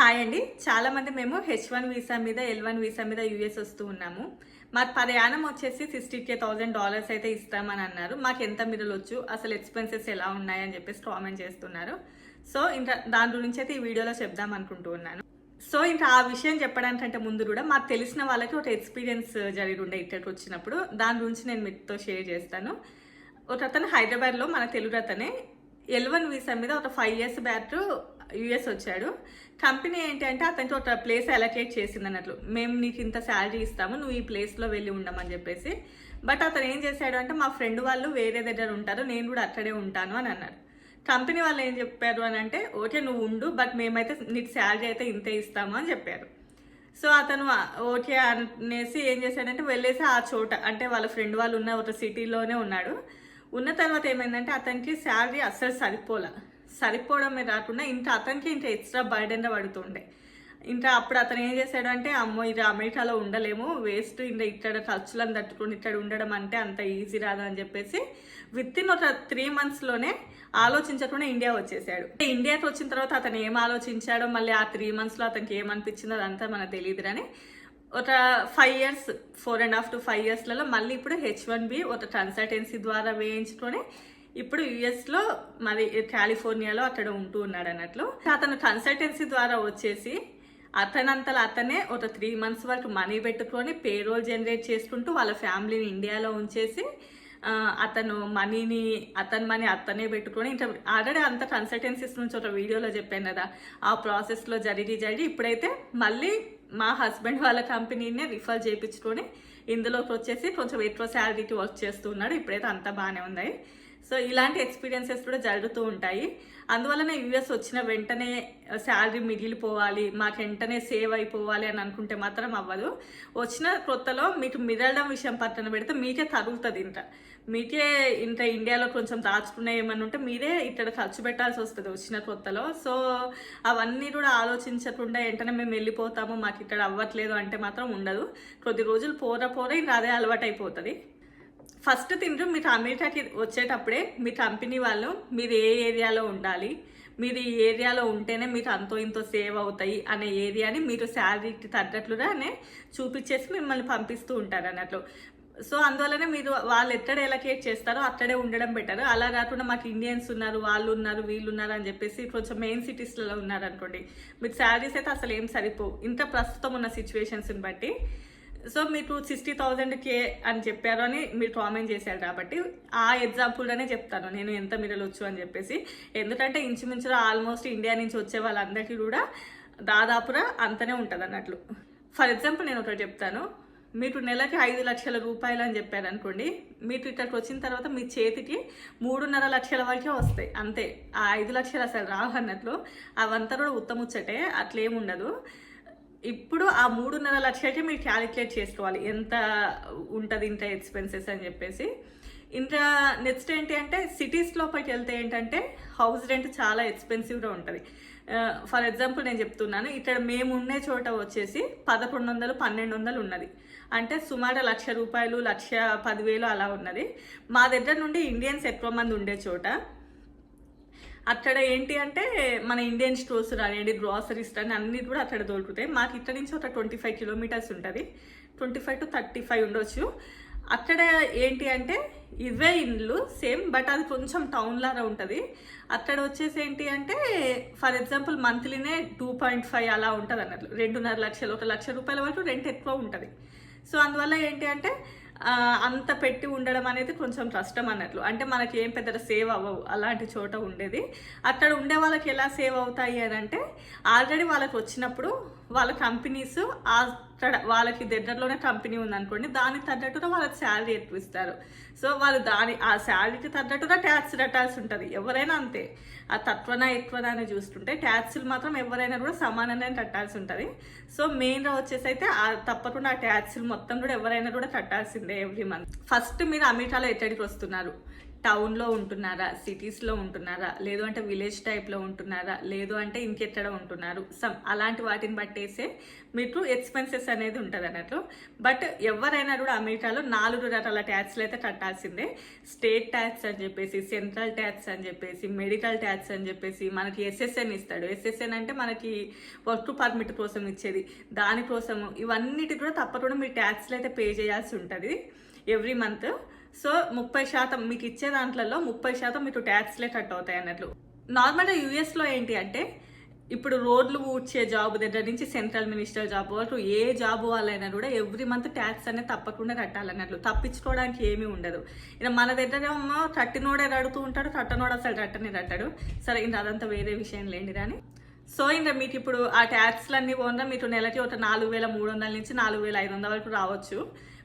Hi అండి. చాలా మంది మేము హెచ్ వన్ వీసా మీద ఎల్ వన్ వీసా మీద యూఎస్ వస్తూ ఉన్నాము. మా ప్రయాణం వచ్చేసి సిక్స్టీ కే థౌజండ్ డాలర్స్ అయితే ఇస్తామని అన్నారు. మాకు ఎంత మిరలొచ్చు అసలు ఎక్స్పెన్సెస్ ఎలా ఉన్నాయని చెప్పేసి కామెంట్ చేస్తున్నారు. సో ఇంకా దాని గురించి అయితే ఈ వీడియోలో చెప్దాం అనుకుంటూ ఉన్నాను. సో ఇంకా ఆ విషయం చెప్పడానికంటే ముందు కూడా మాకు తెలిసిన వాళ్ళకి ఒక ఎక్స్పీరియన్స్ జరిగి ఉండే ఇక్కడికి వచ్చినప్పుడు. దాని గురించి నేను మీతో షేర్ చేస్తాను. ఒక అతను హైదరాబాద్లో మన తెలుగు అతనే ఎల్వన్ వీసా మీద ఒక ఫైవ్ ఇయర్స్ బ్యాక్ యూఎస్ వచ్చాడు. కంపెనీ ఏంటంటే అతనికి ఒక ప్లేస్ అలొకేట్ చేసింది అన్నట్లు మేము నీకు ఇంత శాలరీ ఇస్తాము నువ్వు ఈ ప్లేస్లో వెళ్ళి ఉండమని చెప్పేసి. బట్ అతను ఏం చేశాడు అంటే మా ఫ్రెండ్ వాళ్ళు వేరే దగ్గర ఉంటారు నేను కూడా అక్కడే ఉంటాను అని అన్నారు కంపెనీ వాళ్ళు ఏం చెప్పారు అని అంటే ఓకే నువ్వు ఉండు బట్ మేమైతే నీకు శాలరీ అయితే ఇంతే ఇస్తాము అని చెప్పారు. సో అతను ఓకే అనేసి ఏం చేశాడంటే వెళ్ళేసి ఆ చోట అంటే వాళ్ళ ఫ్రెండ్ వాళ్ళు ఉన్న ఒక సిటీలోనే ఉన్నాడు. ఉన్న తర్వాత ఏమైందంటే అతనికి శాలరీ అస్సలు సరిపోలా. సరిపోవడమే రాకుండా ఇంకా అతనికి ఇంకా ఎక్స్ట్రా బర్డెన్ పడుతుండే. ఇంకా అప్పుడు అతను ఏం చేశాడు అంటే అమ్మో ఇది అమెరికాలో ఉండలేము వేస్ట్ ఇంకా ఇక్కడ ఖర్చులను తట్టుకొని ఇక్కడ ఉండడం అంటే అంత ఈజీ రాదు అని చెప్పేసి విత్ ఇన్ ఒక త్రీ మంత్స్లోనే ఆలోచించకుండా ఇండియా వచ్చేసాడు. ఇండియాకి వచ్చిన తర్వాత అతను ఏం ఆలోచించాడో మళ్ళీ ఆ త్రీ మంత్స్లో అతనికి ఏమనిపించిందో అదంతా మనకు తెలియదు కానీ ఒక five years four and half to five ఇయర్స్లలో మళ్ళీ ఇప్పుడు హెచ్ వన్ బి ఒక కన్సల్టెన్సీ ద్వారా వేయించుకొని ఇప్పుడు యుఎస్లో మరి కాలిఫోర్నియాలో అక్కడ ఉంటూ ఉన్నాడు అన్నట్లు. అతను కన్సల్టెన్సీ ద్వారా వచ్చేసి అతనంతలో అతనే ఒక త్రీ మంత్స్ వరకు మనీ పెట్టుకొని పేరోల్ జనరేట్ చేసుకుంటూ వాళ్ళ ఫ్యామిలీని ఇండియాలో ఉంచేసి అతను మనీని అతని మనీ అతనే పెట్టుకొని ఇంకా ఆల్రెడీ అంత కన్సల్టెన్సీస్ నుంచి ఒక వీడియోలో చెప్పాను కదా ఆ ప్రాసెస్లో జరిగి జరిగి ఇప్పుడైతే మళ్ళీ మా హస్బెండ్ వాళ్ళ కంపెనీనే రిఫర్ చేయించుకొని ఇందులోకి వచ్చేసి కొంచెం ఎక్కువ శాలరీకి వర్క్ చేస్తున్నాడు. ఇప్పుడైతే అంతా బాగానే ఉంది. సో ఇలాంటి ఎక్స్పీరియన్సెస్ కూడా జరుగుతూ ఉంటాయి. అందువలన యూఎస్ వచ్చిన వెంటనే శాలరీ మిగిలిపోవాలి మాకు వెంటనే సేవ్ అయిపోవాలి అని అనుకుంటే మాత్రం అవ్వదు. వచ్చిన కొత్తలో మీకు మిగలడం విషయం పక్కన పెడితే మీకే తగులుతుంది ఇంత. మీకే ఇంత ఇండియాలో కొంచెం దాచుకునే ఏమన్నా ఉంటే మీరే ఇక్కడ ఖర్చు పెట్టాల్సి వస్తుంది వచ్చిన కొత్తలో. సో అవన్నీ కూడా ఆలోచించకుండా వెంటనే మేము వెళ్ళిపోతాము మాకు ఇక్కడ అవ్వట్లేదు అంటే మాత్రం ఉండదు. కొద్ది రోజులు పోర పోర ఇంకా అదే అలవాటు అయిపోతుంది ఫస్ట్ తిండ్రు మీరు అమెరికాకి వచ్చేటప్పుడే మీ కంపెనీ వాళ్ళు మీరు ఏ ఏరియాలో ఉండాలి మీరు ఈ ఏరియాలో ఉంటేనే మీకు అంతో ఇంతో సేవ్ అవుతాయి అనే ఏరియాని మీరు శాలరీకి తగ్గట్లుగానే చూపించేసి మిమ్మల్ని పంపిస్తూ ఉంటారు అన్నట్లు సో అందువల్లనే మీరు వాళ్ళు ఎక్కడ ఎలకేట్ చేస్తారో అక్కడే ఉండడం బెటర్ అలా కాకుండా మాకు ఇండియన్స్ ఉన్నారు వాళ్ళు ఉన్నారు వీళ్ళు ఉన్నారు అని చెప్పేసి కొంచెం మెయిన్ సిటీస్లలో ఉన్నారు అనుకోండి. మీకు శాలరీస్ అయితే అసలు ఏం సరిపోవు. ఇంత ప్రస్తుతం ఉన్న సిచ్యువేషన్స్ని బట్టి. సో మీకు సిక్స్టీ థౌజండ్ కే అని చెప్పారు అని మీరు కామెంట్ చేశారు కాబట్టి ఆ ఎగ్జాంపుల్లోనే చెప్తాను. నేను ఎంత మిరలొచ్చు అని చెప్పేసి. ఎందుకంటే ఇంచుమించుగా ఆల్మోస్ట్ ఇండియా నుంచి వచ్చే వాళ్ళందరికీ కూడా దాదాపుగా అంతనే ఉంటుంది అన్నట్లు ఫర్ ఎగ్జాంపుల్ నేను ఒకటి చెప్తాను. మీకు నెలకి ఐదు లక్షల రూపాయలు అని చెప్పారు అనుకోండి మీకు ఇక్కడికి వచ్చిన తర్వాత మీ చేతికి మూడున్నర లక్షల వరకే వస్తాయి. అంతే. ఆ ఐదు లక్షలు అసలు రావు అన్నట్లు అవంతా కూడా ఉత్తముచ్చటే అట్లేముండదు ఇప్పుడు ఆ మూడున్నర లక్షలకే మీరు క్యాలిక్యులేట్ చేసుకోవాలి. ఎంత ఉంటుంది ఇంత ఎక్స్పెన్సెస్ అని చెప్పేసి. ఇంకా నెక్స్ట్ ఏంటి అంటే సిటీస్ లోపలికి వెళ్తే ఏంటంటే హౌస్ రెంట్ చాలా ఎక్స్పెన్సివ్గా ఉంటుంది. ఫర్ ఎగ్జాంపుల్ నేను చెప్తున్నాను. ఇక్కడ మేము ఉండే చోట వచ్చేసి పదకొండు వందలు పన్నెండు వందలు ఉన్నది. అంటే సుమారు లక్ష రూపాయలు లక్ష పదివేలు అలా ఉన్నది. మా దగ్గర నుండి ఇండియన్స్ ఎక్కువ మంది ఉండే చోట. అక్కడ ఏంటి అంటే మన ఇండియన్ స్టోర్స్ రానివ్వండి గ్రాసరీస్ అని అన్ని కూడా అక్కడ దొరుకుతాయి. మాకు ఇక్కడ నుంచి ఒక ట్వంటీ ఫైవ్ కిలోమీటర్స్ ఉంటుంది. Twenty five to thirty five ఉండొచ్చు. అక్కడ ఏంటి అంటే ఇవే ఇండ్లు సేమ్ బట్ అది కొంచెం టౌన్ లాగా ఉంటుంది. అక్కడ వచ్చేసి ఏంటి అంటే ఫర్ ఎగ్జాంపుల్ మంత్లీనే టూ పాయింట్ ఫైవ్ అలా ఉంటుంది అన్నట్లు రెండున్నర లక్షలు ఒక లక్ష రూపాయల వరకు రెంట్ ఎక్కువ ఉంటుంది. సో అందువల్ల ఏంటి అంటే అంత పెట్టి ఉండడం అనేది కొంచెం కష్టం అన్నట్లు. అంటే మనకి ఏం పెద్ద సేవ్ అవ్వవు అలాంటి చోట ఉండేది. అక్కడ ఉండే వాళ్ళకి ఎలా సేవ్ అవుతాయి అని అంటే ఆల్రెడీ వాళ్ళకి వచ్చినప్పుడు వాళ్ళ కంపెనీస్ అక్కడ వాళ్ళకి దగ్గరలోనే కంపెనీ ఉందనుకోండి దానికి తగ్గట్టుగా వాళ్ళకి శాలరీ ఎక్కువ ఇస్తారు. సో వాళ్ళు దాని ఆ శాలరీకి తగ్గట్టుగా ట్యాక్స్ కట్టాల్సి ఉంటుంది. ఎవరైనా అంతే. ఆ తత్వన ఎక్కువనా అని చూస్తుంటే ట్యాక్స్లు మాత్రం ఎవరైనా కూడా సమానంగానే కట్టాల్సి ఉంటుంది. సో మెయిన్గా వచ్చేసి అయితే ఆ తప్పకుండా ఆ ట్యాక్స్లు మొత్తం కూడా ఎవరైనా కూడా కట్టాల్సిందే ఎవ్రీ మంత్ ఫస్ట్ మీరు అమెరికాలో ఎక్కడికి వస్తున్నారు? టౌన్లో ఉంటున్నారా? సిటీస్లో ఉంటున్నారా? లేదు అంటే విలేజ్ టైప్లో ఉంటున్నారా? లేదు అంటే ఇంకెక్కడ ఉంటున్నారు? సమ్ అలాంటి వాటిని బట్టేసే మీకు ఎక్స్పెన్సెస్ అనేది ఉంటుంది అన్నట్లు. బట్ ఎవరైనా కూడా అమెరికాలో నాలుగు రకాల ట్యాక్స్లు అయితే కట్టాల్సిందే. స్టేట్ ట్యాక్స్ అని చెప్పేసి సెంట్రల్ ట్యాక్స్ అని చెప్పేసి మెడికల్ ట్యాక్స్ అని చెప్పేసి మనకి ఎస్ఎస్ఎన్ ఇస్తాడు. ఎస్ఎస్ఎన్ అంటే మనకి వర్క్ పర్మిట్ కోసం ఇచ్చేది. దానికోసం ఇవన్నిటి కూడా తప్పకుండా మీరు ట్యాక్స్లు అయితే పే చేయాల్సి ఉంటుంది. ఎవ్రీ మంత్ సో ముప్పై శాతం మీకు ఇచ్చే దాంట్లలో ముప్పై శాతం మీకు ట్యాక్స్లే కట్ అవుతాయి అన్నట్లు. నార్మల్గా యూఎస్లో ఏంటి అంటే ఇప్పుడు రోడ్లు ఊడ్చే జాబ్ దగ్గర నుంచి సెంట్రల్ మినిస్టర్ జాబ్ వరకు ఏ జాబ్ వాళ్ళైనా కూడా ఎవ్రీ మంత్ ట్యాక్స్ అనేది తప్పకుండా కట్టాలన్నట్లు తప్పించుకోవడానికి ఏమీ ఉండదు. ఇక మన దగ్గర ఏమో కట్టినోడే రడుతూ ఉంటాడు కట్టనోడు అసలు రట్టని రట్టడు సరే ఇంకా అదంతా వేరే విషయం లేండి కానీ సో ఇంకా మీకు ఇప్పుడు ఆ ట్యాక్స్లన్నీ పోగా మీకు నెలకి ఒక నాలుగు వేల మూడు వందల నుంచి నాలుగు వేల ఐదు వందల వరకు రావచ్చు.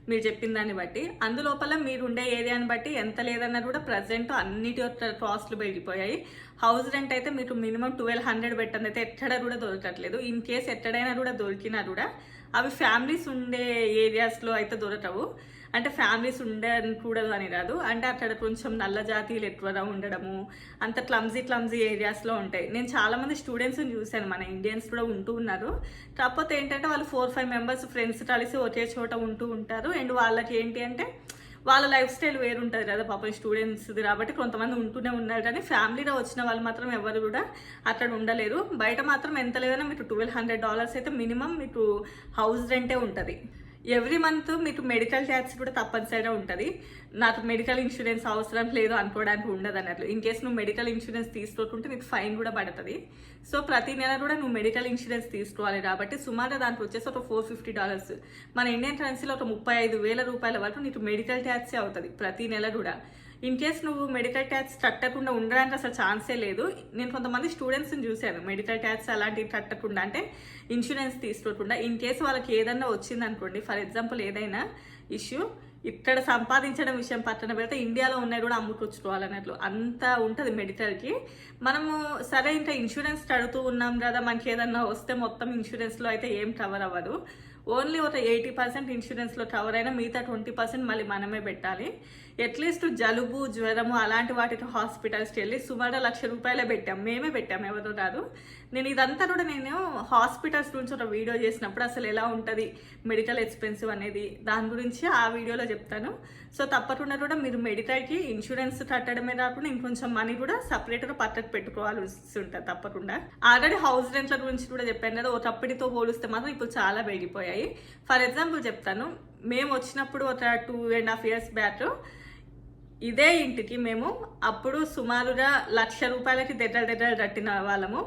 మీరు చెప్పిన దాన్ని బట్టి. అందులోపల మీరు ఉండే ఏరియాని బట్టి ఎంత లేదన్నా కూడా ప్రజెంట్ అన్నిటి యొక్క కాస్ట్లు పెరిగిపోయాయి. హౌస్ రెంట్ అయితే మీకు మినిమం ట్వెల్వ్ హండ్రెడ్ పెట్టండి. అయితే ఎక్కడ కూడా దొరకట్లేదు. ఇన్ కేస్ ఎక్కడైనా కూడా దొరికినా కూడా అవి ఫ్యామిలీస్ ఉండే ఏరియాస్లో అయితే దొరకవు. అంటే ఫ్యామిలీస్ ఉండకూడదు అని కాదు. అంటే అక్కడ కొంచెం నల్ల జాతీయులు ఎక్కువగా ఉండడము అంత క్లమ్జీ క్లమ్జీ ఏరియాస్లో ఉంటాయి. నేను చాలా మంది స్టూడెంట్స్ని చూశాను మన ఇండియన్స్ కూడా ఉంటూ ఉన్నారు. కాకపోతే ఏంటంటే వాళ్ళు ఫోర్ ఫైవ్ మెంబర్స్ ఫ్రెండ్స్ కలిసి ఒకే చోట ఉంటూ ఉంటారు. అండ్ వాళ్ళకి ఏంటి అంటే వాళ్ళ లైఫ్ స్టైల్ వేరుంటుంది కదా పాపం స్టూడెంట్స్ది కాబట్టి కొంతమంది ఉంటూనే ఉన్నారు. కానీ ఫ్యామిలీలో వచ్చిన వాళ్ళు మాత్రం ఎవరు కూడా అక్కడ ఉండలేరు. బయట మాత్రం ఎంత లేదన్నా మీకు ట్వెల్వ్ హండ్రెడ్ డాలర్స్ అయితే మినిమం మీకు హౌస్ రెంటే ఉంటుంది. ఎవ్రీ మంత్ మీకు మెడికల్ ట్యాక్స్ కూడా తప్పనిసరిగా ఉంటుంది. నాకు మెడికల్ ఇన్సూరెన్స్ అవసరం లేదు అనుకోవడానికి ఉండదు అన్నట్లు. ఇన్ కేస్ నువ్వు మెడికల్ ఇన్సూరెన్స్ తీసుకోకుంటే నీకు ఫైన్ కూడా పడుతుంది. సో ప్రతి నెల కూడా నువ్వు మెడికల్ ఇన్సూరెన్స్ తీసుకోవాలి కాబట్టి సుమారు దానికి వచ్చేసి ఒక ఫోర్ ఫిఫ్టీ డాలర్స్. మన ఇండియన్ కరెన్సీలో ఒక ముప్పై ఐదు వేల రూపాయల వరకు నీకు మెడికల్ ట్యాక్సే అవుతుంది ప్రతి నెల కూడా. ఇన్ కేస్ నువ్వు మెడికల్ ట్యాక్స్ కట్టకుండా ఉండడానికి అసలు ఛాన్సే లేదు. నేను కొంతమంది స్టూడెంట్స్ని చూశాను. మెడికల్ ట్యాక్స్ అలాంటివి కట్టకుండా అంటే ఇన్సూరెన్స్ తీసుకోకుండా. ఇన్ కేస్ వాళ్ళకి ఏదన్నా వచ్చింది అనుకోండి ఫర్ ఎగ్జాంపుల్ ఏదైనా ఇష్యూ ఇక్కడ సంపాదించడం విషయం పక్కన పెడితే ఇండియాలో ఉన్నాయి కూడా అమ్ముకొచ్చుకోవాలన్నట్లు. అంత ఉంటుంది మెడికల్కి మనము సరే ఇంకా ఇన్సూరెన్స్ కడుతూ ఉన్నాం కదా మనకి ఏదన్నా వస్తే మొత్తం ఇన్సూరెన్స్లో అయితే ఏం కవర్ అవ్వదు. ఓన్లీ ఒక ఎయిటీ పర్సెంట్ ఇన్సూరెన్స్లో కవర్ అయినా మిగతా ట్వంటీ పర్సెంట్ మళ్ళీ మనమే పెట్టాలి. అట్లీస్ట్ జలుబు జ్వరము అలాంటి వాటికి హాస్పిటల్స్కి వెళ్ళి సుమారు లక్ష రూపాయలే పెట్టాం. మేమే పెట్టాం ఎవరో కాదు నేను ఇదంతా కూడా నేను హాస్పిటల్స్ గురించి ఒక వీడియో చేసినప్పుడు అసలు ఎలా ఉంటుంది మెడికల్ ఎక్స్పెన్సివ్ అనేది దాని గురించి ఆ వీడియోలో చెప్తాను. సో తప్పకుండా కూడా మీరు మెడికల్కి ఇన్సూరెన్స్ కట్టడమే కాకుండా ఇంకొంచెం మనీ కూడా సపరేట్గా పక్కకు పెట్టుకోవాల్సి ఉంటుంది తప్పకుండా. ఆల్రెడీ హౌస్ రెంట్ల గురించి కూడా చెప్పాను కదా ఒకప్పటితో పోలిస్తే మాత్రం ఇప్పుడు చాలా పెరిగిపోయాయి. ఫర్ ఎగ్జాంపుల్ చెప్తాను మేము వచ్చినప్పుడు ఒక two and half years back ఇదే ఇంటికి మేము అప్పుడు సుమారుగా లక్ష రూపాయలకి దెడ్డలు దెడ్డలు కట్టిన వాళ్ళము.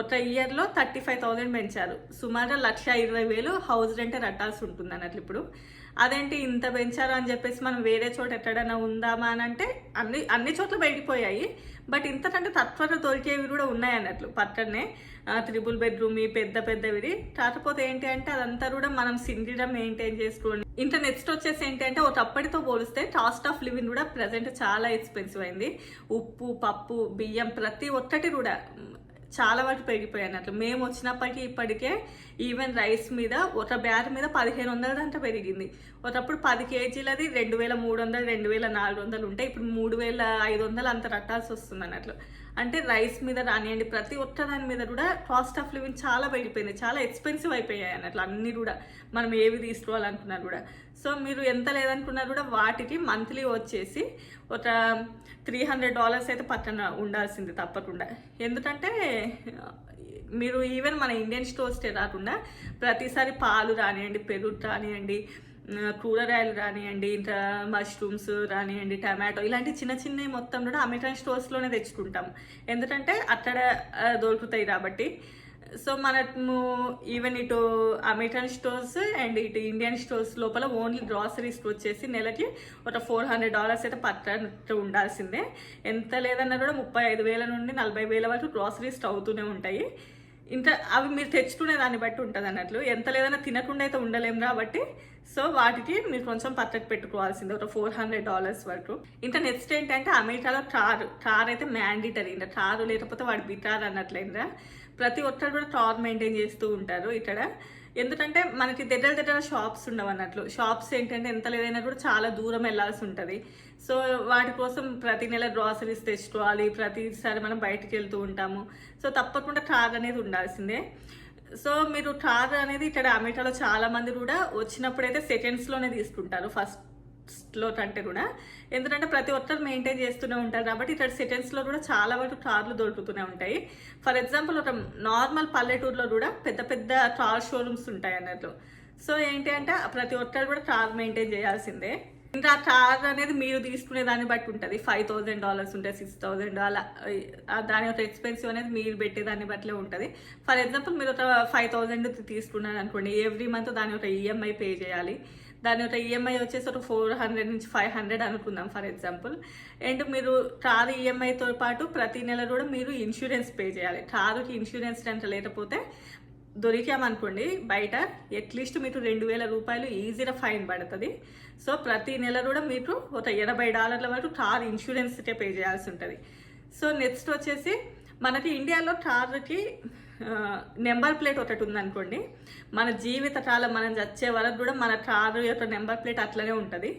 ఒక ఇయర్లో థర్టీ ఫైవ్ థౌజండ్ పెంచారు. సుమారు లక్ష ఇరవై వేలు హౌస్ రెంట్ కట్టాల్సి ఉంటుంది అన్నట్లు ఇప్పుడు. అదేంటి ఇంత పెంచారు అని చెప్పేసి మనం వేరే చోట ఎక్కడైనా ఉందామా అని అంటే అన్ని అన్ని చోట్ల బయటిపోయాయి బట్ ఇంతకంటే తత్వర దొరికేవి కూడా ఉన్నాయి అన్నట్లు పక్కనే త్రిబుల్ బెడ్రూమ్ పెద్ద పెద్దవి కాకపోతే ఏంటి అంటే అదంతా కూడా మనం సింగిల్గా మెయింటైన్ చేసుకోండి. ఇంత నెక్స్ట్ వచ్చేసి ఏంటంటే ఒక అప్పటితో పోలిస్తే కాస్ట్ ఆఫ్ లివింగ్ కూడా ప్రజెంట్ చాలా ఎక్స్పెన్సివ్ అయింది. ఉప్పు పప్పు బియ్యం ప్రతి ఒక్కటి కూడా చాలా వరకు పెరిగిపోయాయి అన్నట్లు. మేము వచ్చినప్పటికీ ఇప్పటికే ఈవెన్ రైస్ మీద ఒక బ్యాగ్ మీద పదిహేను వందల దాంట్లో పెరిగింది. ఒకప్పుడు పది కేజీలది రెండు వేల మూడు వందలు రెండు వేల నాలుగు వందలు ఉంటాయి ఇప్పుడు మూడు వేల ఐదు వందలు అంత రట్టాల్సి వస్తుంది అన్నట్లు. అంటే రైస్ మీద రానియండి ప్రతి ఒక్క దాని మీద కూడా కాస్ట్ ఆఫ్ లివింగ్ చాలా పెరిగిపోయింది. చాలా ఎక్స్పెన్సివ్ అయిపోయాయి అన్నట్లు అన్నీ కూడా. మనం ఏవి తీసుకోవాలనుకున్నా కూడా. సో మీరు ఎంత లేదనుకున్నా కూడా వాటికి మంత్లీ వచ్చేసి ఒక త్రీ హండ్రెడ్ డాలర్స్ అయితే పక్కన ఉండాల్సింది తప్పకుండా. ఎందుకంటే మీరు ఈవెన్ మన ఇండియన్ స్టోర్స్కే రాకుండా ప్రతిసారి పాలు రానివ్వండి పెరుగు రానివ్వండి కూరగాయలు రానివ్వండి ఇంకా మష్రూమ్స్ రానివ్వండి టమాటో ఇలాంటి చిన్న చిన్నవి మొత్తం కూడా అమెరికన్ స్టోర్స్లోనే తెచ్చుకుంటాం. ఎందుకంటే అక్కడ దొరుకుతాయి కాబట్టి. సో మనము ఈవెన్ ఇటు అమెరికన్ స్టోర్స్ అండ్ ఇటు ఇండియన్ స్టోర్స్ లోపల ఓన్లీ గ్రాసరీస్ వచ్చేసి నెలకి ఒక ఫోర్ హండ్రెడ్ డాలర్స్ అయితే పట్టనట్టు ఉండాల్సిందే. ఎంత లేదన్నా కూడా ముప్పై ఐదు వేల నుండి నలభై వేల వరకు గ్రాసరీస్ అవుతూనే ఉంటాయి. ఇంకా అవి మీరు తెచ్చుకునే దాన్ని బట్టి ఉంటుంది అన్నట్లు. ఎంత లేదన్నా తినకుండా అయితే ఉండలేము కాబట్టి. సో వాటికి మీరు కొంచెం పక్కకు పెట్టుకోవాల్సింది ఒక ఫోర్ హండ్రెడ్ డాలర్స్ వరకు. ఇంకా నెక్స్ట్ ఏంటంటే అమెరికాలో కారు కార్ అయితే మ్యాండిటరీ ఇంకా కారు లేకపోతే వాడు బిటార్ అన్నట్లయిందా ప్రతి ఒక్కరు కూడా కార్ మెయింటైన్ చేస్తూ ఉంటారు ఇక్కడ. ఎందుకంటే మనకి దగ్గర దగ్గర షాప్స్ ఉండవు అన్నట్లు. షాప్స్ ఏంటంటే ఎంత లేదైనా కూడా చాలా దూరం వెళ్ళాల్సి ఉంటుంది. సో వాటి కోసం ప్రతి నెల గ్రాసరీస్ తెచ్చుకోవాలి. ప్రతిసారి మనం బయటికి వెళ్తూ ఉంటాము. సో తప్పకుండా కార్ అనేది ఉండాల్సిందే. సో మీరు కార్ అనేది ఇక్కడ అమెరికాలో చాలా మంది కూడా వచ్చినప్పుడైతే సెకండ్స్లోనే తీసుకుంటారు. ఫస్ట్ లో కంటే కూడా. ఎందుకంటే ప్రతి ఒక్కరు మెయింటైన్ చేస్తూనే ఉంటారు కాబట్టి ఇక్కడ సెకండ్స్లో కూడా చాలా వరకు కార్లు దొరుకుతూనే ఉంటాయి. ఫర్ ఎగ్జాంపుల్ ఒక నార్మల్ పల్లెటూరులో కూడా పెద్ద పెద్ద కార్ షోరూమ్స్ ఉంటాయి అన్నట్లు. సో ఏంటి అంటే ప్రతి ఒక్కరు కూడా కార్ మెయింటైన్ చేయాల్సిందే. ఇంకా ఆ కార్ అనేది మీరు తీసుకునే దాన్ని బట్టి ఉంటుంది. ఫైవ్ థౌజండ్ డాలర్స్ ఉంటాయి సిక్స్ థౌజండ్ అలా దాని యొక్క ఎక్స్పెన్సివ్ అనేది మీరు పెట్టే దాన్ని బట్టిలే ఉంటుంది. ఫర్ ఎగ్జాంపుల్ మీరు ఒక ఫైవ్ థౌజండ్ తీసుకున్నారు అనుకోండి ఎవ్రీ మంత్ దాని యొక్క ఈఎంఐ పే చేయాలి. దాని యొక్క ఈఎంఐ వచ్చేసి ఒక ఫోర్ హండ్రెడ్ నుంచి ఫైవ్ హండ్రెడ్ అనుకుందాం ఫర్ ఎగ్జాంపుల్. అండ్ మీరు కారు ఈఎంఐతో పాటు ప్రతి నెల కూడా మీరు ఇన్సూరెన్స్ పే చేయాలి. కారుకి ఇన్సూరెన్స్ అంటే లేకపోతే దొరికామనుకోండి బయట అట్లీస్ట్ మీకు రెండు వేల రూపాయలు ఈజీగా ఫైన్ పడుతుంది. సో ప్రతి నెల కూడా మీకు ఒక ఎనభై డాలర్ల వరకు కార్ ఇన్సూరెన్స్కే పే చేయాల్సి ఉంటుంది. సో నెక్స్ట్ వచ్చేసి మనకి ఇండియాలో కార్కి నెంబర్ ప్లేట్ ఒకటి ఉందనుకోండి మన జీవిత కాలం మనం చచ్చే వరకు కూడా మన కారు యొక్క నెంబర్ ప్లేట్ అట్లనే ఉంటుంది.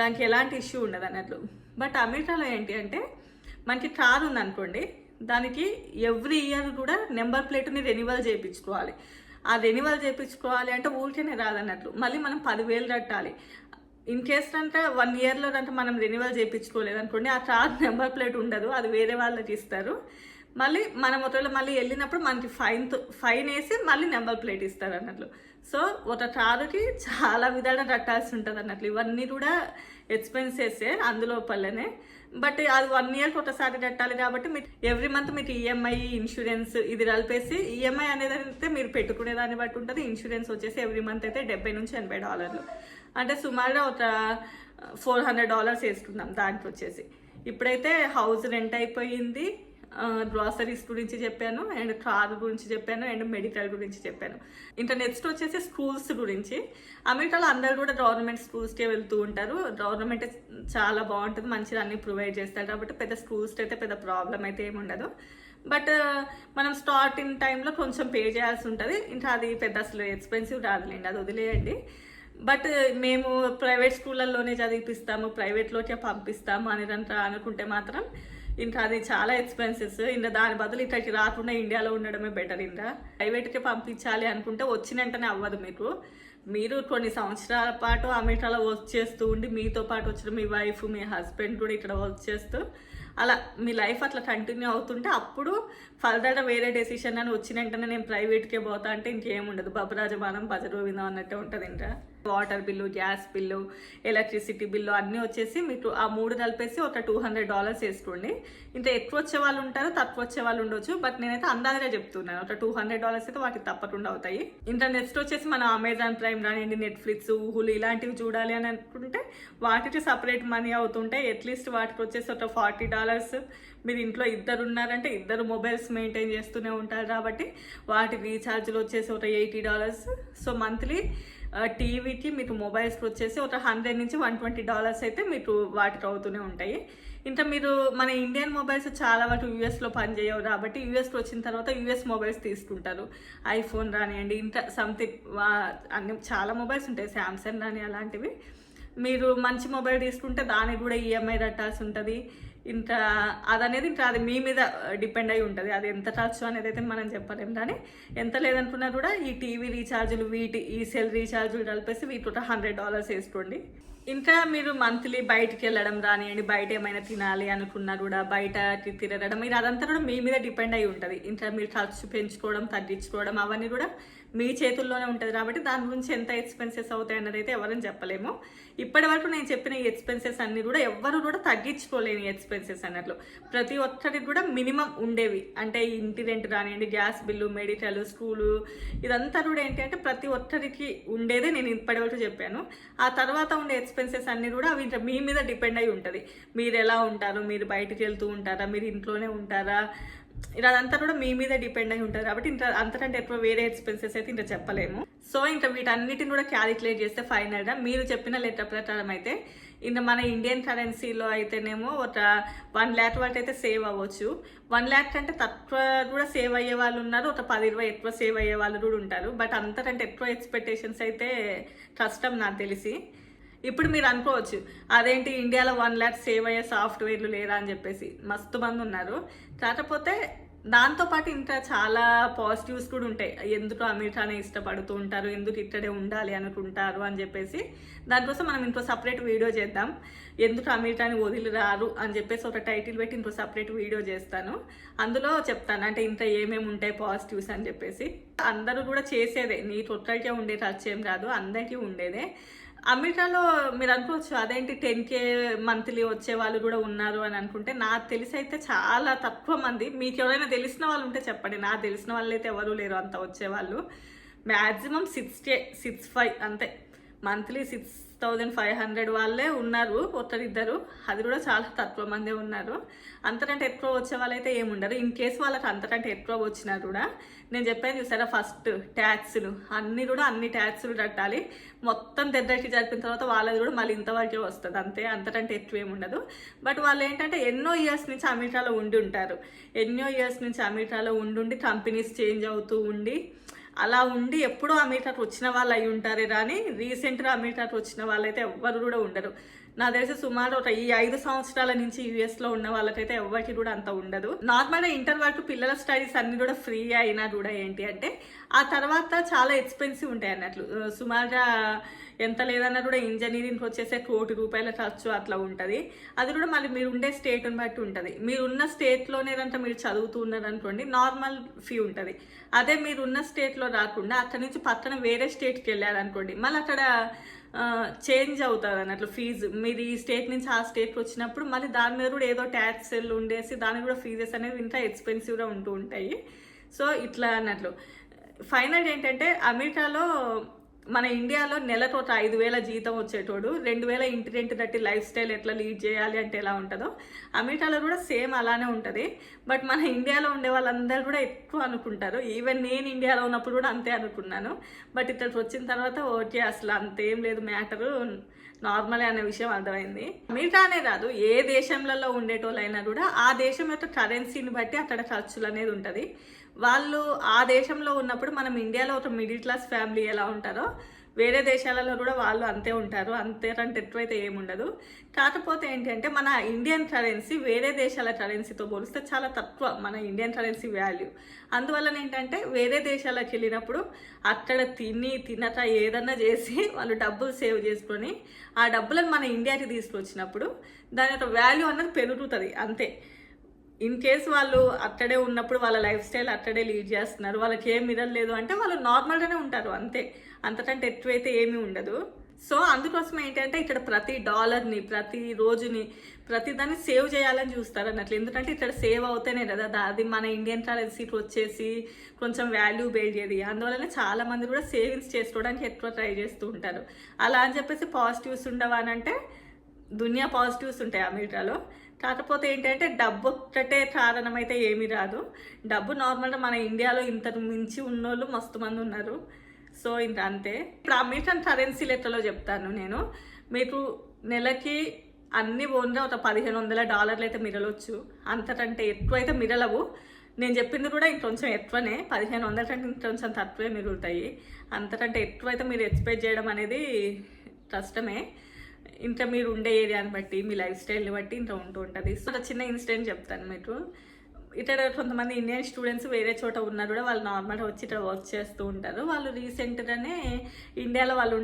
దానికి ఎలాంటి ఇష్యూ ఉండదు అన్నట్లు. బట్ అమెరికాలో ఏంటి అంటే మనకి కారు ఉందనుకోండి దానికి ఎవ్రీ ఇయర్ కూడా నెంబర్ ప్లేట్ని రెన్యువల్ చేయించుకోవాలి. ఆ రెన్యువల్ చేయించుకోవాలి అంటే ఊరికేనే రాదన్నట్లు మళ్ళీ మనం పదివేలు కట్టాలి. ఇన్ కేస్ అంటే వన్ ఇయర్లో అంటే మనం రెన్యువల్ చేయించుకోలేదు అనుకోండి ఆ కార్ నెంబర్ ప్లేట్ ఉండదు అది వేరే వాళ్ళకి ఇస్తారు. మళ్ళీ మనం ఒకవేళ మళ్ళీ వెళ్ళినప్పుడు మనకి ఫైన్ ఫైన్ వేసి మళ్ళీ నెంబర్ ప్లేట్ ఇస్తారు అన్నట్లు. సో ఒక కారుకి చాలా విధాలుగా కట్టాల్సి ఉంటుంది అన్నట్లు. ఇవన్నీ కూడా ఎక్స్పెన్సెస్ అందులో పల్లెనే బట్ అది వన్ ఇయర్కి ఒకసారి కట్టాలి కాబట్టి మీరు ఎవ్రీ మంత్ మీకు ఈఎంఐ ఇన్సూరెన్స్ ఇది కలిపేసి ఈఎంఐ అనేది అయితే మీరు పెట్టుకునే దాన్ని బట్టి ఉంటుంది. ఇన్సూరెన్స్ వచ్చేసి ఎవ్రీ మంత్ అయితే డెబ్బై నుంచి ఎనభై డాలర్లు. అంటే సుమారుగా ఒక ఫోర్ హండ్రెడ్ డాలర్స్ వేసుకుందాం దానికి వచ్చేసి. ఇప్పుడైతే హౌస్ రెంట్ అయిపోయింది. గ్రాసరీస్ గురించి చెప్పాను అండ్ కార్ గురించి చెప్పాను అండ్ మెడికల్ గురించి చెప్పాను. ఇంకా నెక్స్ట్ వచ్చేసి స్కూల్స్ గురించి. అమెరికాలో అందరు కూడా గవర్నమెంట్ స్కూల్స్కే వెళ్తూ ఉంటారు. గవర్నమెంట్ చాలా బాగుంటుంది మంచిగా అన్ని ప్రొవైడ్ చేస్తారు. కాబట్టి పెద్ద స్కూల్స్ అయితే పెద్ద ప్రాబ్లం అయితే ఏమి ఉండదు. బట్ మనం స్టార్టింగ్ టైంలో కొంచెం పే చేయాల్సి ఉంటుంది. ఇంకా అది పెద్ద అసలు ఎక్స్పెన్సివ్ రాదులేండి అది వదిలేయండి. బట్ మేము ప్రైవేట్ స్కూళ్ళల్లోనే చదివిపిస్తాము ప్రైవేట్లోకే పంపిస్తాము అని అనుకుంటే మాత్రం ఇంకా అది చాలా ఎక్స్పెన్సెస్ ఇంకా దాని బదులు ఇక్కడికి రాకుండా ఇండియాలో ఉండడమే బెటర్ ఇంకా ప్రైవేట్కి పంపించాలి అనుకుంటే వచ్చిన వెంటనే అవ్వదు మీకు. మీరు కొన్ని సంవత్సరాల పాటు అమెరికాలో వర్క్ చేస్తూ ఉండి మీతో పాటు వచ్చిన మీ వైఫ్ మీ హస్బెండ్ కూడా ఇక్కడ వర్క్ చేస్తూ అలా మీ లైఫ్ అట్లా కంటిన్యూ అవుతుంటే అప్పుడు ఫర్దర్ వేరే డెసిషన్ అని వచ్చిన వెంటనే నేను ప్రైవేట్కే పోతా అంటే ఇంకేం ఉండదు బబరాజమానం భజగోవిందం అన్నట్టే ఉంటుంది ఇంకా water bill gas bill electricity bill అన్నీ వచ్చేసి మీకు ఆ మూడు కలిపేసి ఒక టూ హండ్రెడ్ డాలర్స్ వేసుకోండి. ఇంత ఎక్కువ వచ్చే వాళ్ళు ఉంటారు తక్కువ వచ్చే వాళ్ళు ఉండొచ్చు బట్ నేనైతే అందాజగా చెప్తున్నాను. ఒక టూ హండ్రెడ్ డాలర్స్ అయితే వాటికి తప్పకుండా అవుతాయి. ఇంకా నెక్స్ట్ వచ్చేసి మనం అమెజాన్ ప్రైమ్ రానివ్వండి నెట్ఫ్లిక్స్ ఊహులు ఇలాంటివి చూడాలి అని అనుకుంటే వాటికి సపరేట్ మనీ అవుతుంటాయి అట్లీస్ట్ వాటికి వచ్చేసి ఒక ఫార్టీ డాలర్స్ మీరు ఇంట్లో ఇద్దరు ఉన్నారంటే ఇద్దరు మొబైల్స్ మెయింటైన్ చేస్తూనే ఉంటారు కాబట్టి వాటి రీఛార్జ్లు వచ్చేసి ఒక ఎయిటీ డాలర్స్ సో మంత్లీ టీవీకి మీకు మొబైల్స్కి వచ్చేసి ఒక హండ్రెడ్ నుంచి వన్ ట్వంటీ డాలర్స్ అయితే మీకు వాటికి అవుతూనే ఉంటాయి. ఇంకా మీరు మన ఇండియన్ మొబైల్స్ చాలా వరకు యూఎస్లో పనిచేయవు కాబట్టి యూఎస్కి వచ్చిన తర్వాత యూఎస్ మొబైల్స్ తీసుకుంటారు. ఐఫోన్ రానివ్వండి ఇంకా సంథింగ్ అన్ని చాలా మొబైల్స్ ఉంటాయి. శాంసంగ్ రాని అలాంటివి. మీరు మంచి మొబైల్ తీసుకుంటే దానికి కూడా ఈఎంఐ కట్టాల్సి ఉంటుంది. ఇంకా అదనేది ఇంకా అది మీ మీద డిపెండ్ అయి ఉంటుంది. అది ఎంత ఖర్చు అనేది అయితే మనం చెప్పలేం. కానీ ఎంత లేదనుకున్నా కూడా ఈ టీవీ రీఛార్జులు వీటి ఈ సెల్ రీఛార్జులు కలిపేసి వీటి ఒక హండ్రెడ్ డాలర్స్ వేసుకోండి. ఇంకా మీరు మంత్లీ బయటికి వెళ్ళడం రానియండి బయట ఏమైనా తినాలి అనుకున్నా కూడా బయట తిరగడం మీరు అదంతా కూడా మీ మీద డిపెండ్ అయి ఉంటుంది. ఇంకా మీరు ఖర్చు పెంచుకోవడం తగ్గించుకోవడం అవన్నీ కూడా మీ చేతుల్లోనే ఉంటుంది కాబట్టి దాని గురించి ఎంత ఎక్స్పెన్సెస్ అవుతాయి అన్నది అయితే ఎవరని చెప్పలేము. ఇప్పటి వరకు నేను చెప్పిన ఈ ఎక్స్పెన్సెస్ అన్ని కూడా ఎవరు కూడా తగ్గించుకోలేని ఎక్స్పెన్సెస్ అన్నట్లు. ప్రతి ఒక్కరికి కూడా మినిమం ఉండేవి. అంటే ఇంటి రెంట్ రానివ్వండి గ్యాస్ బిల్లు మెడికల్ స్కూలు ఇదంతా కూడా ఏంటి అంటే ప్రతి ఒక్కరికి ఉండేదే నేను ఇప్పటి వరకు చెప్పాను. ఆ తర్వాత ఉండే ఎక్స్పెన్సెస్ అన్ని కూడా అవి మీ మీద డిపెండ్ అయి ఉంటుంది. మీరు ఎలా ఉంటారు? మీరు బయటికి వెళ్తూ ఉంటారా? మీరు ఇంట్లోనే ఉంటారా? ఇలా అదంతా కూడా మీ మీద డిపెండ్ అయి ఉంటుంది కాబట్టి ఇంత అంతకంటే ఎక్కువ వేరే ఎక్స్పెన్సెస్ అయితే ఇంకా చెప్పలేము. సో ఇంకా వీటన్నిటిని కూడా క్యాలిక్యులేట్ చేస్తే ఫైనల్గా మీరు చెప్పిన లెటర్ ప్రకారం అయితే ఇంకా మన ఇండియన్ కరెన్సీలో అయితేనేమో ఒక వన్ ల్యాక్ వరకు అయితే సేవ్ అవ్వచ్చు. వన్ ల్యాక్ కంటే తక్కువ కూడా సేవ్ అయ్యే వాళ్ళు ఉన్నారు. ఒక పది ఇరవై ఎక్కువ సేవ్ అయ్యే వాళ్ళు కూడా ఉంటారు. బట్ అంతకంటే ఎక్కువ ఎక్స్పెక్టేషన్స్ అయితే కష్టం నాకు తెలిసి. ఇప్పుడు మీరు అనుకోవచ్చు అదేంటి ఇండియాలో వన్ ల్యాక్ సేవ్ అయ్యే సాఫ్ట్వేర్లు లేరా అని చెప్పేసి మస్తు మంది ఉన్నారు. కాకపోతే దాంతోపాటు ఇంకా చాలా పాజిటివ్స్ కూడా ఉంటాయి. ఎందుకు అమెరికానే ఇష్టపడుతూ ఉంటారు? ఎందుకు ఇక్కడే ఉండాలి అనుకుంటారు అని చెప్పేసి. దానికోసం మనం ఇంకో సపరేట్ వీడియో చేద్దాం. ఎందుకు అమీర్ వదిలి వదిలిరారు అని చెప్పేసి ఒక టైటిల్ పెట్టి ఇంకో సపరేట్ వీడియో చేస్తాను. అందులో చెప్తాను అంటే ఇంత ఏమేమి ఉంటాయి పాజిటివ్స్ అని చెప్పేసి. అందరూ కూడా చేసేదే నీ ఒక్కరికే ఉండే టచ్ ఏం కాదు అందరికీ ఉండేదే. అమెరికాలో మీరు అనుకోవచ్చు అదేంటి టెన్ కే మంత్లీ వచ్చే వాళ్ళు కూడా ఉన్నారు అని అనుకుంటే నాకు తెలిసి అయితే చాలా తక్కువ మంది మీకు ఎవరైనా తెలిసిన వాళ్ళు ఉంటే చెప్పండి. నాకు తెలిసిన వాళ్ళు అయితే ఎవరు లేరు అంత వచ్చేవాళ్ళు maximum six K six five అంతే. Monthly six thousand five hundred వాళ్ళే ఉన్నారు ఒకరిద్దరు. అది కూడా చాలా తక్కువ మందే ఉన్నారు. అంతకంటే ఎక్కువ వచ్చే వాళ్ళైతే ఏముండరు. ఇన్ కేసు వాళ్ళకి అంతకంటే ఎక్కువ వచ్చినా కూడా నేను చెప్పాను చూసారా ఫస్ట్ ట్యాక్స్లు అన్ని కూడా అన్ని ట్యాక్స్లు కట్టాలి. మొత్తం దగ్గరికి జరిపిన తర్వాత వాళ్ళది కూడా మళ్ళీ ఇంతవరకే వస్తుంది. అంతే అంతకంటే ఎక్కువ ఏముండదు బట్ వాళ్ళు ఏంటంటే ఎన్నో ఇయర్స్ నుంచి అమెరికాలో ఉండి ఉంటారు. ఎన్నో ఇయర్స్ నుంచి అమెరికాలో ఉండి కంపెనీస్ చేంజ్ అవుతూ ఉండి అలా ఉండి ఎప్పుడో అమెరికాకు వచ్చిన వాళ్ళు అయి ఉంటారే కానీ రీసెంట్గా అమెరికాకు వచ్చిన వాళ్ళైతే ఎవ్వరు కూడా ఉండరు. నా తెలిసి సుమారు ఒక ఈ ఐదు సంవత్సరాల నుంచి యూఎస్లో ఉన్న వాళ్ళకైతే ఎవరికి కూడా అంత ఉండదు. నార్మల్గా ఇంటర్ వరకు పిల్లల స్టడీస్ అన్ని కూడా ఫ్రీ అయినా కూడా ఏంటి అంటే ఆ తర్వాత చాలా ఎక్స్పెన్సివ్ ఉంటాయి అన్నట్లు. సుమారుగా ఎంత లేదన్నా కూడా ఇంజనీరింగ్ వచ్చేసే కోటి రూపాయల ఖర్చు అట్లా ఉంటుంది. అది కూడా మళ్ళీ మీరు ఉండే స్టేట్ని బట్టి ఉంటుంది. మీరు ఉన్న స్టేట్లోనే కనుక మీరు చదువుతున్నారు అనుకోండి నార్మల్ ఫీ ఉంటుంది. అదే మీరు ఉన్న స్టేట్లో రాకుండా అక్కడ నుంచి పక్కన వేరే స్టేట్కి వెళ్ళారనుకోండి మళ్ళీ అక్కడ చేంజ్ అవుతుంది అన్నట్లు ఫీజు మీరు ఈ స్టేట్ నుంచి ఆ స్టేట్కి వచ్చినప్పుడు మళ్ళీ దాని మీద కూడా ఏదో ట్యాక్స్ ఉండేసి దానికి కూడా ఫీజెస్ అనేది ఇంకా ఎక్స్పెన్సివ్గా ఉంటూ ఉంటాయి. సో ఇట్లా అన్నట్లు. ఫైనల్ ఏంటంటే అమెరికాలో మన ఇండియాలో నెలకు ఒక ఐదు వేల జీతం వచ్చేటోడు రెండు వేల ఇంటి రెంట్ తట్టి లైఫ్ స్టైల్ ఎట్లా లీడ్ చేయాలి అంటే ఎలా ఉంటుందో అమెరికాలో కూడా సేమ్ అలానే ఉంటుంది. బట్ మన ఇండియాలో ఉండే వాళ్ళందరూ కూడా ఎక్కువ అనుకుంటారు. ఈవెన్ నేను ఇండియాలో ఉన్నప్పుడు కూడా అంతే అనుకున్నాను. బట్ ఇక్కడికి వచ్చిన తర్వాత ఓకే అసలు అంతేం లేదు మ్యాటరు నార్మలే అనే విషయం అర్థమైంది. అమెరికానే కాదు ఏ దేశంలలో ఉండేటోళ్ళైనా కూడా ఆ దేశం యొక్క కరెన్సీని బట్టి అక్కడ ఖర్చులు అనేది ఉంటుంది. వాళ్ళు ఆ దేశంలో ఉన్నప్పుడు మనం ఇండియాలో ఒక మిడిల్ క్లాస్ ఫ్యామిలీ ఎలా ఉంటారో వేరే దేశాలలో కూడా వాళ్ళు అంతే ఉంటారు. అంతే అంటే ఎక్కువైతే ఏముండదు కాకపోతే ఏంటంటే మన ఇండియన్ కరెన్సీ వేరే దేశాల కరెన్సీతో పోలిస్తే చాలా తక్కువ మన ఇండియన్ కరెన్సీ వాల్యూ అందువలన ఏంటంటే వేరే దేశాలకు వెళ్ళినప్పుడు అక్కడ తిని తినక ఏదన్నా చేసి వాళ్ళు డబ్బులు సేవ్ చేసుకొని ఆ డబ్బులను మన ఇండియాకి తీసుకొచ్చినప్పుడు దాని యొక్క వాల్యూ అన్నది పెరుగుతుంది. అంతే. ఇన్ కేస్ వాళ్ళు అక్కడే ఉన్నప్పుడు వాళ్ళ లైఫ్ స్టైల్ అక్కడే లీడ్ చేస్తున్నారు వాళ్ళకి ఏం మిగలలేదు అంటే వాళ్ళు నార్మల్గానే ఉంటారు అంతే. అంతకంటే ఎక్కువైతే ఏమీ ఉండదు. సో అందుకోసం ఏంటంటే ఇక్కడ ప్రతి డాలర్ని ప్రతి రోజుని ప్రతి దాన్ని సేవ్ చేయాలని చూస్తారు అన్నట్లు. ఎందుకంటే ఇక్కడ సేవ్ అవుతేనే కదా అది మన ఇండియన్ కరెన్సీకి వచ్చేసి కొంచెం వాల్యూ పెరిగేది అందువలన చాలా మంది కూడా సేవింగ్స్ చేసుకోవడానికి ఎక్కువ ట్రై చేస్తూ ఉంటారు. అలా అని చెప్పేసి పాజిటివ్స్ ఉండవా అని అంటే దునియా పాజిటివ్స్ ఉంటాయి అమెరికాలో. కాకపోతే ఏంటంటే డబ్బు ఒక్కటే కారణం అయితే ఏమీ రాదు. డబ్బు నార్మల్గా మన ఇండియాలో ఇంతకు మించి ఉన్నోళ్ళు మస్తు మంది ఉన్నారు. సో ఇంత అంతే. ఇప్పుడు అమెరికన్ కరెన్సీ లెక్కలో చెప్తాను నేను. మీకు నెలకి అన్ని ఓన్గా ఒక పదిహేను వందల డాలర్లు అయితే మిగలవచ్చు అంతకంటే ఎక్కువ అయితే మిగలవు. నేను చెప్పింది కూడా ఇంకొంచెం ఎక్కువనే. పదిహేను వందల కంటే ఇంకొంచెం తక్కువే మిగులుతాయి. అంతకంటే ఎక్కువ అయితే మీరు ఎక్స్పెక్ట్ చేయడం అనేది కష్టమే. ఇంకా మీరు ఉండే ఏరియాని బట్టి మీ లైఫ్ స్టైల్ని బట్టి ఇంత ఉంటూ ఉంటుంది. సో ఒక చిన్న ఇన్సిడెంట్ చెప్తాను మీకు. ఇక్కడ కొంతమంది ఇండియన్ స్టూడెంట్స్ వేరే చోట ఉన్నారు కూడా వాళ్ళు నార్మల్గా వచ్చి ఇక్కడ వర్క్ చేస్తూ ఉంటారు. వాళ్ళు రీసెంట్గానే ఇండియాలో వాళ్ళు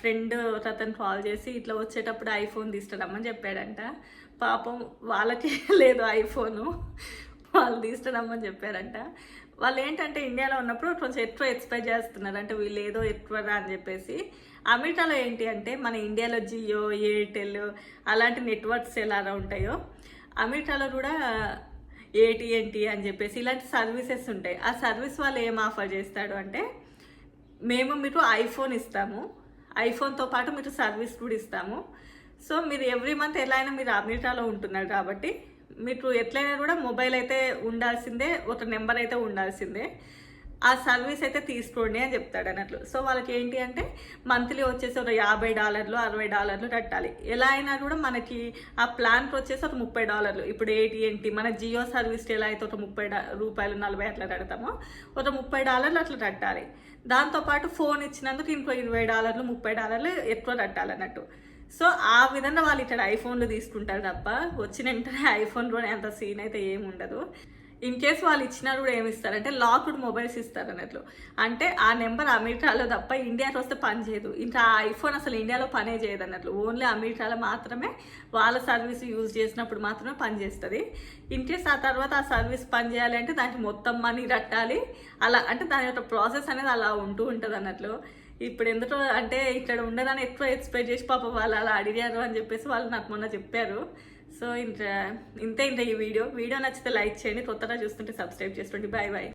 ఫ్రెండ్ అతను కాల్ చేసి ఇట్లా వచ్చేటప్పుడు ఐఫోన్ తీసుకురమ్మని చెప్పాడంట. పాపం వాళ్ళకి లేదు ఐఫోను వాళ్ళు తీసుకురమ్మని చెప్పారంట. వాళ్ళు ఏంటంటే ఇండియాలో ఉన్నప్పుడు కొంచెం ఎక్కువ ఎక్స్పెక్ట్ చేస్తున్నారు అంటే వీళ్ళు ఏదో ఎక్కువ అని చెప్పేసి. అమెరికాలో ఏంటి అంటే మన ఇండియాలో జియో ఎయిర్టెల్ అలాంటి నెట్వర్క్స్ ఎలా ఉంటాయో అమెరికాలో కూడా ఏటీఎన్టీ అని చెప్పేసి ఇలాంటి సర్వీసెస్ ఉంటాయి. ఆ సర్వీస్ వాళ్ళు ఏం ఆఫర్ చేస్తాడు అంటే మేము మీకు ఐఫోన్ ఇస్తాము. ఐఫోన్తో పాటు మీకు సర్వీస్ కూడా ఇస్తాము. సో మీరు ఎవ్రీ మంత్ ఎలా అయినా మీరు అమెరికాలో ఉంటున్నారు కాబట్టి మీకు ఎట్లయినా కూడా మొబైల్ అయితే ఉండాల్సిందే ఒక నెంబర్ అయితే ఉండాల్సిందే. ఆ సర్వీస్ అయితే తీసుకోండి అని చెప్తాడు అన్నట్లు. సో వాళ్ళకి ఏంటి అంటే మంత్లీ వచ్చేసి ఒక యాభై డాలర్లు అరవై డాలర్లు కట్టాలి. ఎలా అయినా కూడా మనకి ఆ ప్లాన్కి వచ్చేసి ఒక ముప్పై డాలర్లు. ఇప్పుడు ఏంటి మన జియో సర్వీస్కి ఎలా అయితే ఒక ముప్పై రూపాయలు నలభై అట్లా కడతామో ఒక ముప్పై డాలర్లు అట్లా కట్టాలి. దాంతోపాటు ఫోన్ ఇచ్చినందుకు ఇంకో ఇరవై డాలర్లు ముప్పై డాలర్లు ఎక్కువ కట్టాలి అన్నట్టు. సో ఆ విధంగా వాళ్ళు ఇక్కడ ఐఫోన్లు తీసుకుంటారు తప్ప వచ్చిన వెంటనే ఐఫోన్లోనే అంత సీన్ అయితే ఏముండదు. ఉండదు ఇన్ కేస్ వాళ్ళు ఇచ్చినా కూడా ఏమి ఇస్తారంటే లాక్డ్ మొబైల్స్ ఇస్తారు అన్నట్లు. అంటే ఆ నెంబర్ అమెరికాలో తప్ప ఇండియాకి వస్తే పని చేయదు. ఇంకా ఆ ఐఫోన్ అసలు ఇండియాలో పనే చేయదు అన్నట్లు. ఓన్లీ అమెరికాలో మాత్రమే వాళ్ళ సర్వీస్ యూజ్ చేసినప్పుడు మాత్రమే పనిచేస్తుంది ఇన్ కేస్ ఆ తర్వాత ఆ సర్వీస్ పని చేయాలి అంటే దానికి మొత్తం మనీ కట్టాలి. అలా అంటే దాని యొక్క ప్రాసెస్ అనేది అలా ఉంటూ ఉంటుంది అన్నట్లు. ఇప్పుడు ఎందుకో అంటే ఇక్కడ ఉండదని ఎక్కువ ఎక్స్పెక్ట్ చేసి పాప వాళ్ళు అలా అడిగారు అని చెప్పేసి వాళ్ళు నాకు మొన్న చెప్పారు. సో ఇంత ఇంతే ఇంత ఈ వీడియో. వీడియో నచ్చితే లైక్ చేయండి. కొత్తగా చూస్తుంటే సబ్స్క్రైబ్ చేసుకోండి. Bye bye